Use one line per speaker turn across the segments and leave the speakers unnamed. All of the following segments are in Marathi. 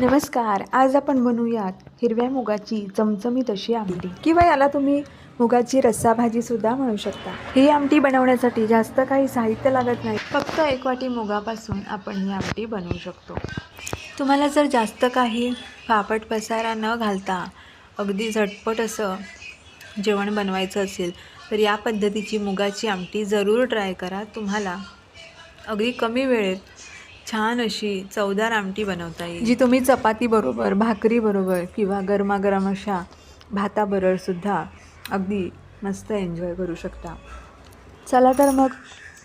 नमस्कार आज आपण बनवूयात हिरव्या मुगाची चमचमीत अशी आमटी. किंवा याला तुम्ही मुगाची रस्सा भाजीसुद्धा म्हणू शकता. ही आमटी बनवण्यासाठी जास्त काही साहित्य लागत नाही. फक्त एक वाटी मुगापासून आपण ही आमटी बनवू शकतो. तुम्हाला जर जास्त काही फापट पसारा न घालता अगदी झटपट असं जेवण बनवायचं असेल तर या पद्धतीची मुगाची आमटी जरूर ट्राय करा. तुम्हाला अगदी कमी वेळेत छान अशी चवदार आमटी बनवता येईल. जी तुम्ही चपातीबरोबर भाकरीबरोबर किंवा गरमागरम अशा भाताबरोबरसुद्धा अगदी मस्त एन्जॉय करू शकता. चला तर मग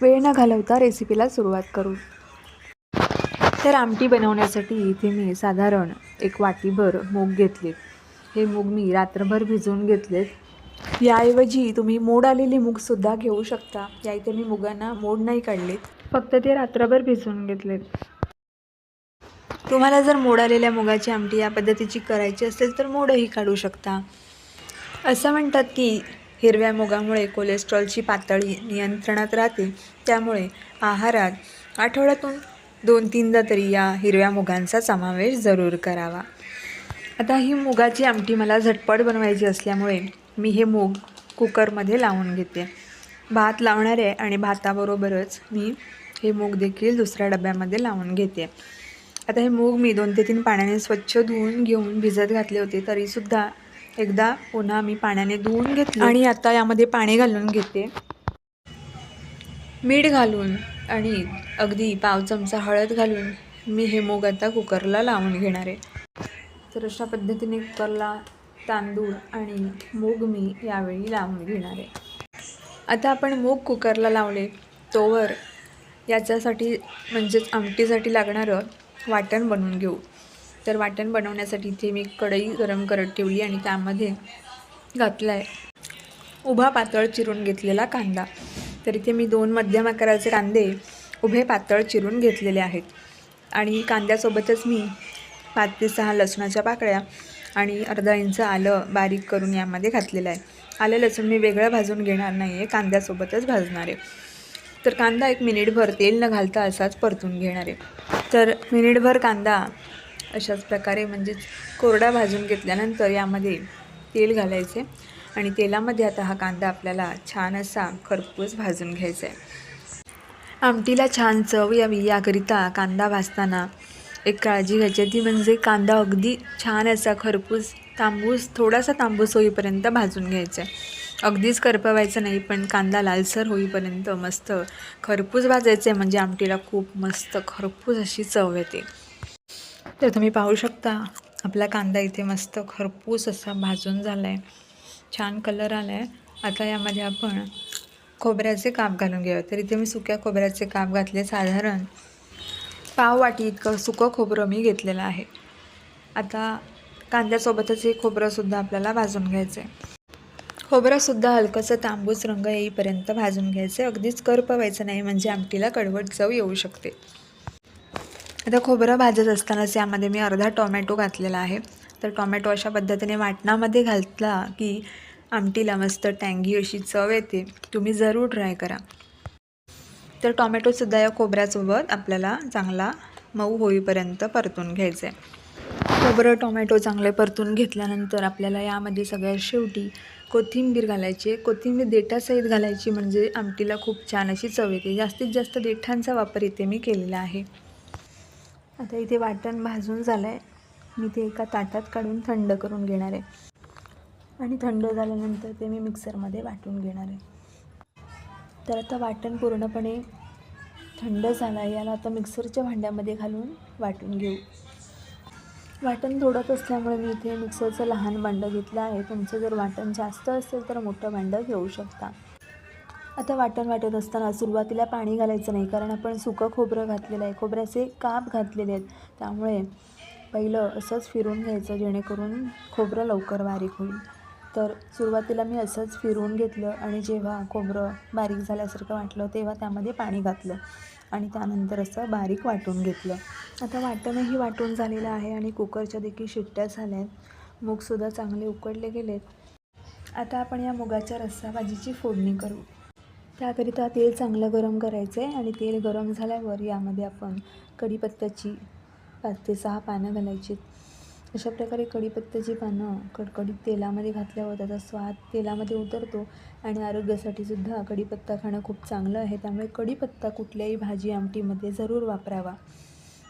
वेळ न घालवता रेसिपीला सुरुवात करू. तर आमटी बनवण्यासाठी इथे मी साधारण एक वाटीभर मूग घेतलेत. हे मूग मी रात्रभर भिजवून घेतलेत. याऐवजी तुम्ही मोड आलेली मूगसुद्धा घेऊ शकता. या इथे मी मुगांना मोड नाही काढलेत. फक्त ते रात्रभर भिजवून घेतलेत. तुम्हाला जर मोड आलेल्या मुगाची आमटी या पद्धतीची करायची असेल तर मोडही काढू शकता. असं म्हणतात की हिरव्या मुगामुळे कोलेस्ट्रॉलची पातळी नियंत्रणात राहते. त्यामुळे आहारात आठवड्यातून दोन तीनदा तरी या हिरव्या मुगांचा समावेश जरूर करावा. आता ही मुगाची आमटी मला झटपट बनवायची असल्यामुळे मी हे मूग कुकरमध्ये लावून घेते. भात लावणार आहे आणि भाताबरोबरच मी हे मूग देखील दुसऱ्या डब्यामध्ये लावून घेते. आता हे मूग मी दोन ते तीन पाण्याने स्वच्छ धुवून घेऊन भिजत घातले होते तरीसुद्धा एकदा पुन्हा मी पाण्याने धुवून घेतले. आणि आता यामध्ये पाणी घालून घेते. मीठ घालून आणि अगदी पाव चमचा हळद घालून मी हे मूग आता कुकरला लावून घेणार आहे. तर अशा पद्धतीने कुकरला तांदूळ आणि मूग मी यावेळी लावून घेणार आहे. आता आपण मूग कुकरला लावले तोवर याच्यासाठी म्हणजेच आमटीसाठी लागणारं वाटण बनवून घेऊ. तर वाटण बनवण्यासाठी इथे मी कढई गरम करत ठेवली आणि त्यामध्ये घातला आहे उभा पातळ चिरून घेतलेला कांदा. तर इथे मी दोन मध्यम आकाराचे कांदे उभे पातळ चिरून घेतलेले आहेत. आणि कांद्यासोबतच मी पाच ते सहा लसणाच्या पाकळ्या आणि अर्धा इंच आलं बारीक करून यामध्ये घातलेलं आहे. आलं लसूण मी वेगळं भाजून घेणार नाही आहे कांद्यासोबतच भाजणार आहे. तर कांदा एक मिनिटभर तेल न घालता असाच परतून घेणार आहे. तर मिनिटभर कांदा अशाच प्रकारे म्हणजेच कोरडा भाजून घेतल्यानंतर यामध्ये तेल घालायचे आणि तेलामध्ये आता हा कांदा आपल्याला छान असा खरपूस भाजून घ्यायचा आहे. आमटीला छान चव यावी याकरिता कांदा भाजताना एक काळजी घ्यायची. आहे ती म्हणजे कांदा अगदी छान असा खरपूस तांबूस थोडासा तांबूस होईपर्यंत भाजून घ्यायचा आहे. अगदीच करपवायचं नाही पण कांदा लालसर होईपर्यंत मस्त खरपूस भाजायचं आहे म्हणजे आमटीला खूप मस्त खरपूस अशी चव येते. तर तुम्ही पाहू शकता आपला कांदा इथे मस्त खरपूस असा भाजून झाला आहे छान कलर आला आहे आता यामध्ये आपण खोबऱ्याचे काप घालून घेऊया. तर इथे मी सुक्या खोबऱ्याचे काप घातले साधारण पाव वाटी इतकं सुकं खोबरं मी घेतलेलं आहे. आता कांद्यासोबतच हे खोबरंसुद्धा आपल्याला भाजून घ्यायचं आहे खोबरंसुद्धा हलकंसं तांबूस रंग येईपर्यंत भाजून घ्यायचं. आहे अगदीच करपवायचं नाही म्हणजे आमटीला कडवट चव येऊ शकते. आता खोबरं भाजत असतानाच यामध्ये मी अर्धा टोमॅटो घातलेला आहे. तर टोमॅटो अशा पद्धतीने वाटणामध्ये घातला की आमटीला मस्त टँगी अशी चव येते. तुम्ही जरूर ट्राय करा. तर टोमॅटोसुद्धा या खोबऱ्यासोबत आपल्याला चांगला मऊ होईपर्यंत परतून घ्यायचं. आहे खोबरं टोमॅटो चांगले परतून घेतल्यानंतर आपल्याला यामध्ये सगळ्यात शेवटी कोथिंबीर घालायची आहे. कोथिंबीर देठासहित घालायची म्हणजे आमटीला खूप छान अशी चव येते. जास्तीत जास्त देठांचा वापर इथे मी केलेला आहे. आता इथे वाटण भाजून झालं आहे मी ते एका ताटात काढून थंड करून घेणार आहे. आणि थंड झाल्यानंतर ते मी मिक्सरमध्ये वाटून घेणार आहे. तर आता वाटण पूर्णपणे थंड झालं आहे. याला आता मिक्सरच्या भांड्यामध्ये घालून वाटून घेऊ. वाटण थोडंच असल्यामुळे मी इथे मिक्सरचं लहान भांडं घेतलं आहे. तुमचं जर वाटण जास्त असेल तर मोठं भांडं घेऊ शकता. आता वाटण वाटत असताना सुरुवातीला पाणी घालायचं नाही कारण आपण सुकं खोबरं घातलेलं आहे. खोबऱ्याचे काप घातलेले आहेत. त्यामुळे पहिलं असंच फिरून घ्यायचं जेणेकरून खोबरं लवकर बारीक होईल. तर सुरुवातीला मी असंच फिरून घेतलं आणि जेव्हा खोबरं बारीक झाल्यासारखं वाटलं तेव्हा त्यामध्ये पाणी घातलं. आणि त्यानंतर असं बारीक वाटून घेतलं. आता वाटणही वाटून झालेलं आहे आणि कुकरच्या देखील शिट्ट्या झाल्या आहेत मूगसुद्धा चांगले उकडले गेलेत. आता आपण या मुगाच्या रस्सा भाजीची फोडणी करू. त्याकरिता तेल चांगलं गरम करायचं आहे आणि तेल गरम झाल्यावर यामध्ये आपण कढीपत्त्याची पाच ते सहा पानं घालायची. अशा प्रकारे कढीपत्त्याची पानं कडकडीत तेलामध्ये घातल्यावर त्याचा स्वाद तेलामध्ये उतरतो आणि आरोग्यासाठी सुद्धा कढीपत्ता खाणं खूप चांगलं आहे. त्यामुळे कढीपत्ता कुठल्याही भाजी आमटीमध्ये जरूर वापरावा.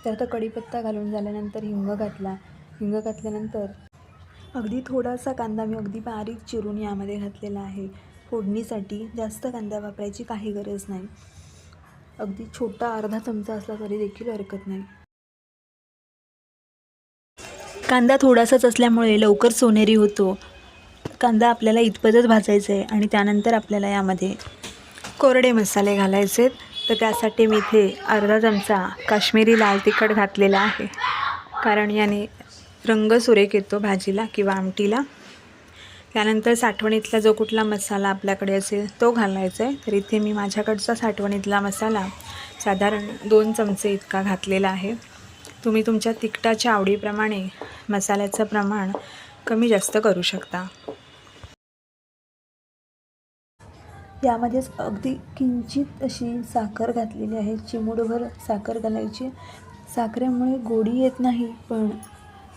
तर आता कढीपत्ता घालून झाल्यानंतर हिंग घातला. हिंग घातल्यानंतर अगदी थोडासा कांदा मी अगदी बारीक चिरून यामध्ये घातलेला आहे. फोडणीसाठी जास्त कांदा वापरायची काही गरज नाही. अगदी छोटा अर्धा चमचा असला तरी देखील हरकत नाही. कांदा थोडासाच असल्यामुळे लवकर सोनेरी होतो. कांदा आपल्याला इतपतच भाजायचा आहे आणि त्यानंतर आपल्याला यामध्ये कोरडे मसाले घालायचे तर त्यासाठी मी इथे अर्धा चमचा काश्मीरी लाल तिखट घातलेला आहे. कारण याने रंग सुरेख येतो भाजीला किंवा आमटीला. त्यानंतर साठवणीतला जो कुठला मसाला आपल्याकडे असेल तो घालायचा आहे तर इथे मी माझ्याकडचा साठवणीतला मसाला साधारण दोन चमचे इतका घातलेला आहे. तुम्ही तुमच्या तिखटाच्या आवडीप्रमाणे मसाल्याचं प्रमाण कमी जास्त करू शकता. यामध्येच अगदी किंचित अशी साखर घातलेली आहे. चिमुडभर साखर घालायची. साखरेमुळे गोडी येत नाही पण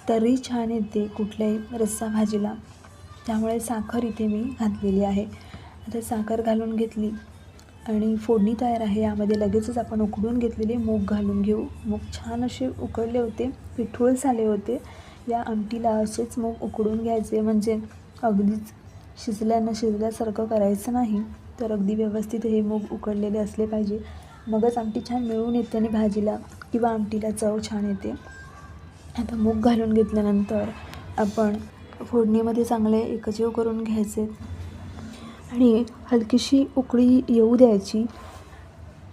तरी छान येते कुठल्याही रस्सा भाजीला. त्यामुळे साखर इथे मी घातलेली आहे. आता साखर घालून घेतली. आणि फोडणी तयार आहे. यामध्ये लगेचच आपण उकडून घेतलेले मूग घालून घेऊ. मूग छान असे उकडले होते. पिठूळ झाले होते. या आमटीला असेच मूग उकडून घ्यायचे. म्हणजे अगदीच शिजल्यानं शिजल्यासारखं करायचं नाही. तर अगदी व्यवस्थित हे मूग उकडलेले असले पाहिजे. मगच आमटी छान मिळून येते आणि भाजीला किंवा आमटीला चव छान येते. आता मूग घालून घेतल्यानंतर आपण फोडणीमध्ये चांगले एकजीव करून घ्यायचे. आणि हलकीशी उकळी येऊ द्यायची.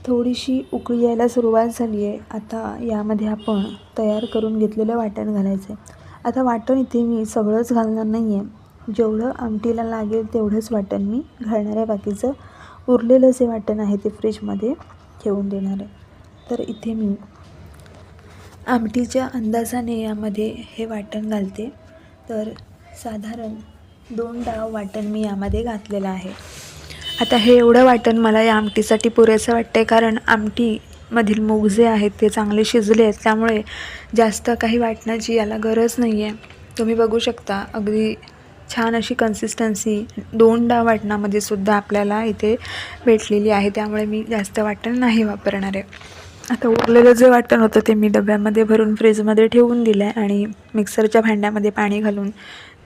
थोडीशी उकळी यायला सुरुवात झाली आहे. आता यामध्ये आपण तयार करून घेतलेलं वाटण घालायचं आहे आता वाटण इथे मी सगळंच घालणार नाही आहे जेवढं आमटीला लागेल तेवढंच वाटण मी घालणार आहे. बाकीचं उरलेलं जे वाटण आहे ते फ्रीजमध्ये ठेवून देणार आहे. तर इथे मी आमटीच्या अंदाजाने यामध्ये हे वाटण घालते. तर साधारण दोन डाव वाटण मी यामध्ये घातलेलं आहे. आता हे एवढं वाटण मला या आमटीसाठी पुरेसं वाटते कारण आमटीमधील मूग जे आहेत ते चांगले शिजले आहेत त्यामुळे जास्त काही वाटण्याची याला गरज नाही आहे तुम्ही बघू शकता अगदी छान अशी कन्सिस्टन्सी दोन डाव वाटणामध्ये सुद्धा आपल्याला इथे भेटलेली आहे त्यामुळे मी जास्त वाटण नाही वापरणार आहे. आता उरलेलं जे वाटण होतं ते मी डब्यामध्ये भरून फ्रीजमध्ये ठेवून दिलं आहे आणि मिक्सरच्या भांड्यामध्ये पाणी घालून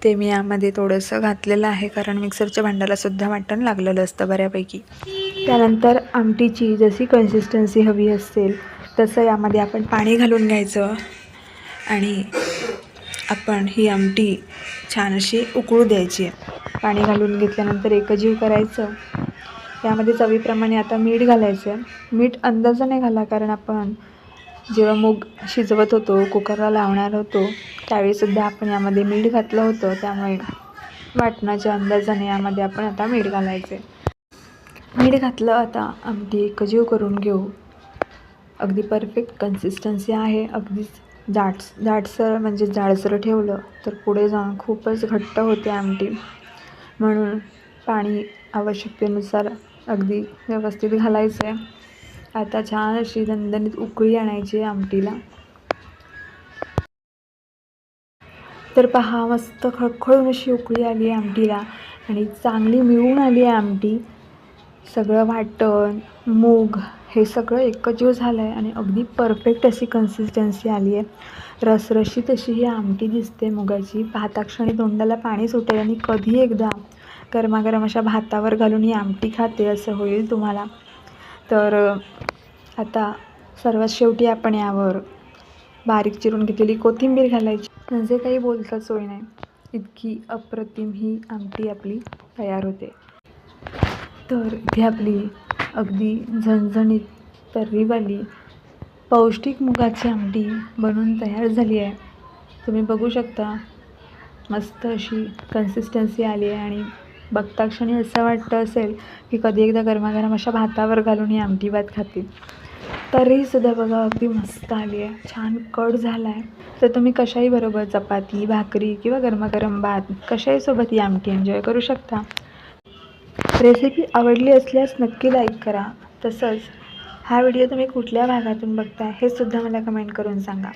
ते मी यामध्ये थोडंसं घातलेलं आहे कारण मिक्सरच्या भांड्यालासुद्धा वाटण लागलेलं असतं बऱ्यापैकी. त्यानंतर आमटीची जशी कन्सिस्टन्सी हवी असेल तसं यामध्ये आपण पाणी घालून घ्यायचं आणि आपण ही आमटी छान अशी उकळू द्यायची. पाणी घालून घेतल्यानंतर एकजीव करायचं. यामध्ये चवीप्रमाणे आता मीठ घालायचं. आहे मीठ अंदाजाने घाला कारण आपण जेव्हा मूग शिजवत होतो कुकरला लावणार होतो त्यावेळीसुद्धा आपण यामध्ये मीठ घातलं होतं. त्यामुळे वाटणाच्या अंदाजाने यामध्ये आपण आता मीठ घालायचं आहे मीठ घातलं आता आमटी एकजीव करून घेऊ. अगदी परफेक्ट कन्सिस्टन्सी आहे. अगदीच जाडस जाडसर म्हणजे जाडसर ठेवलं तर पुढे जाऊन खूपच घट्ट होते आमटी. म्हणून पाणी आवश्यकतेनुसार अगदी व्यवस्थित घालायचं आहे आता छान अशी दणदणीत उकळी आणायची आहे आमटीला. तर पहा मस्त खळखळून अशी उकळी आली आहे आमटीला आणि चांगली मिळून आली आहे आमटी. सगळं वाटण मूग हे सगळं एकजीव झालं आहे आणि अगदी परफेक्ट अशी कन्सिस्टन्सी आली आहे. रसरशीत अशी ही आमटी दिसते मुगाची. भाताक्षणी तोंडाला पाणी सुटेल आणि कधी एकदा गरमागरम अशा भातावर घालून ही आमटी खाते असं होईल तुम्हाला. तर आता सर्वात शेवटी आपण यावर बारीक चिरून घेतलेली कोथिंबीर घालायची. म्हणजे काही बोलता सोय नाही. इतकी अप्रतिम ही आमटी आपली तयार होते. तर इथे आपली अगदी झणझणीत तर्रीवाली पौष्टिक मुगाची आमटी बनून तयार झाली आहे. तुम्ही बघू शकता मस्त अशी कन्सिस्टन्सी आली आहे आणि बघता क्षणी असं वाटतं असेल की कधी एकदा गरमागरम अशा भातावर घालून ही आमटी भात खातील. तरीसुद्धा बघा अगदी मस्त आली आहे. छान कट झाला आहे तर तुम्ही कशाही बरोबर चपाती भाकरी किंवा गरमागरम भात कशाही सोबत ही आमटी एन्जॉय करू शकता. रेसिपी आवडली असल्यास नक्की लाईक करा. तसंच हा व्हिडिओ तुम्ही कुठल्या भागातून बघताय हे सुद्धा मला कमेंट करून सांगा.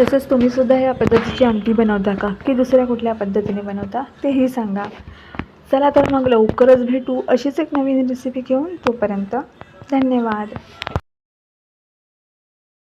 तसंच तुम्हीसुद्धा या पद्धतीची आमटी बनवता का की दुसऱ्या कुठल्या पद्धतीने बनवता तेही सांगा. चला तर मग लवकरच भेटू अशीच एक नवीन रेसिपी घेऊन तोपर्यंत धन्यवाद.